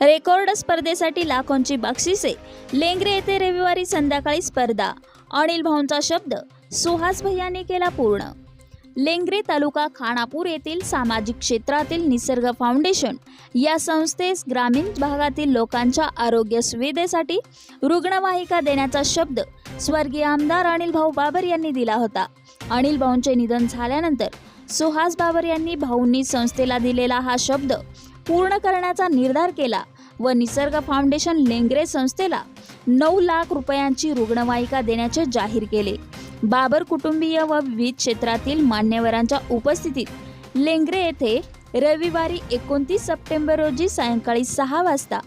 Record स्पर्धेसाठी लाखोंची बक्षिसे. लेंगरे येथे रविवारी संध्याकाळी स्पर्धा. अनिल भाऊंचा शब्द सुहास भैयाने केला पूर्ण. लेंगरे तालुका खानापूर येथील सामाजिक क्षेत्रातील निसर्ग फाउंडेशन या संस्थेस ग्रामीण भागातील लोकांच्या आरोग्य सुविधेसाठी रुग्णवाहिका देण्याचा शब्द स्वर्गीय आमदार अनिल भाऊ बाबर यांनी दिला होता. अनिल भाऊंचे निधन झाल्यानंतर सुहास बाबर यांनी भाऊंनी संस्थेला दिलेला हा शब्द पूर्ण करण्याचा निर्धार केला व निसर्ग फाउंडेशन लेंगरे संस्थेला नऊ लाख रुपयांची रुग्णवाहिका देण्याचे जाहीर केले. बाबर कुटुंबीय व विविध क्षेत्रातील मान्यवरांच्या उपस्थितीत लेंगरे येथे रविवारी एकोणतीस सप्टेंबर रोजी सायंकाळी सहा वाजता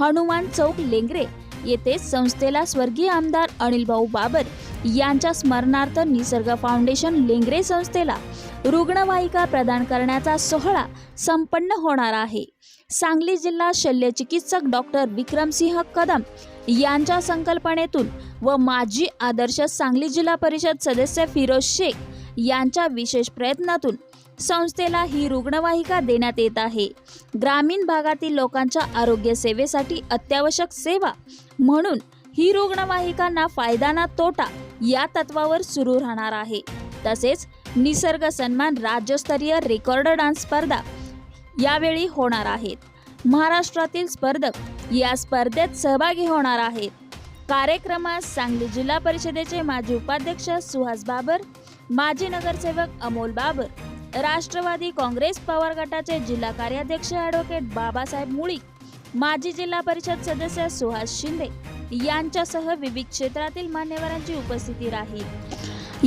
हनुमान चौक लेंगरे येथे संस्थेला स्वर्गीय आमदार अनिल भाऊ बाबर यांच्या स्मरणार्थ निसर्ग फाउंडेशन लेंगरे संस्थेला रुग्णवाहिका प्रदान करण्याचा सोहळा संपन्न होणार आहे. सांगली जिल्हा शल्यचिकित्सक डॉक्टर विक्रमसिंह कदम यांच्या संकल्पनेतून व माजी आदर्श सांगली जिल्हा परिषद सदस्य फिरोज शेख यांच्या विशेष प्रयत्नातून संस्थेला ही रुग्णवाहिका देण्यात येत आहे. ग्रामीण भागातील लोकांच्या आरोग्य सेवेसाठी अत्यावश्यक सेवा म्हणून ही रुग्णवाहिकांना फायदा ना तोटा या तत्वावर सुरू राहणार आहे. तसेच निसर्ग सन्मान राज्यस्तरीय रेकॉर्ड डान्स स्पर्धा यावेळी होणार आहेत. महाराष्ट्रातील स्पर्धक या स्पर्धेत सहभागी होणार आहेत. कार्यक्रमात सांगली जिल्हा परिषदेचे माजी उपाध्यक्ष सुहास बाबर माजी नगरसेवक अमोल बाबर राष्ट्रवादी काँग्रेस पवार गटाचे जिल्हा कार्याध्यक्ष ॲडव्होकेट बाबासाहेब मुळीक माजी जिल्हा परिषद सदस्य सुहास शिंदे यांच्यासह विविध क्षेत्रातील मान्यवरांची उपस्थिती राहील.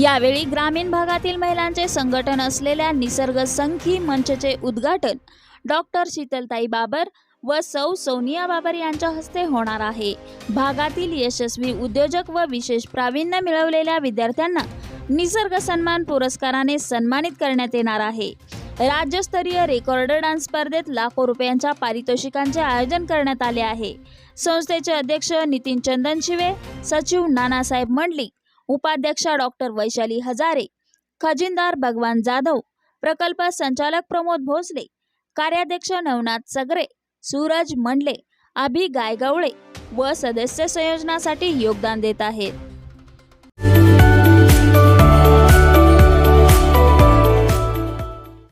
यावेळी ग्रामीण भागातील महिलांचे संघटन असलेल्या निसर्ग संखी मंचचे उद्घाटन डॉक्टर शीतलताई बाबर व सौ सोनिया बाबर यांच्या हस्ते होणार आहे. भागातील यशस्वी उद्योजक व विशेष प्रावीण्य मिळवलेल्या विद्यार्थ्यांना निसर्ग सन्मान पुरस्काराने सन्मानित करण्यात येणार आहे. राज्यस्तरीय रेकॉर्ड डान्स स्पर्धेत लाखो रुपयांच्या पारितोषिकांचे आयोजन करण्यात आले आहे. संस्थेचे अध्यक्ष नितीन चंदन शिवे सचिव नानासाहेब मंडलिक उपाध्यक्षा डॉक्टर वैशाली हजारे खजिनदार भगवान जाधव प्रकल्प संचालक प्रमोद भोसले कार्याध्यक्ष नवनाथ सगरे सूरज मंडले अभि गायगवळे व सदस्य संयोजनासाठी योगदान देत आहेत.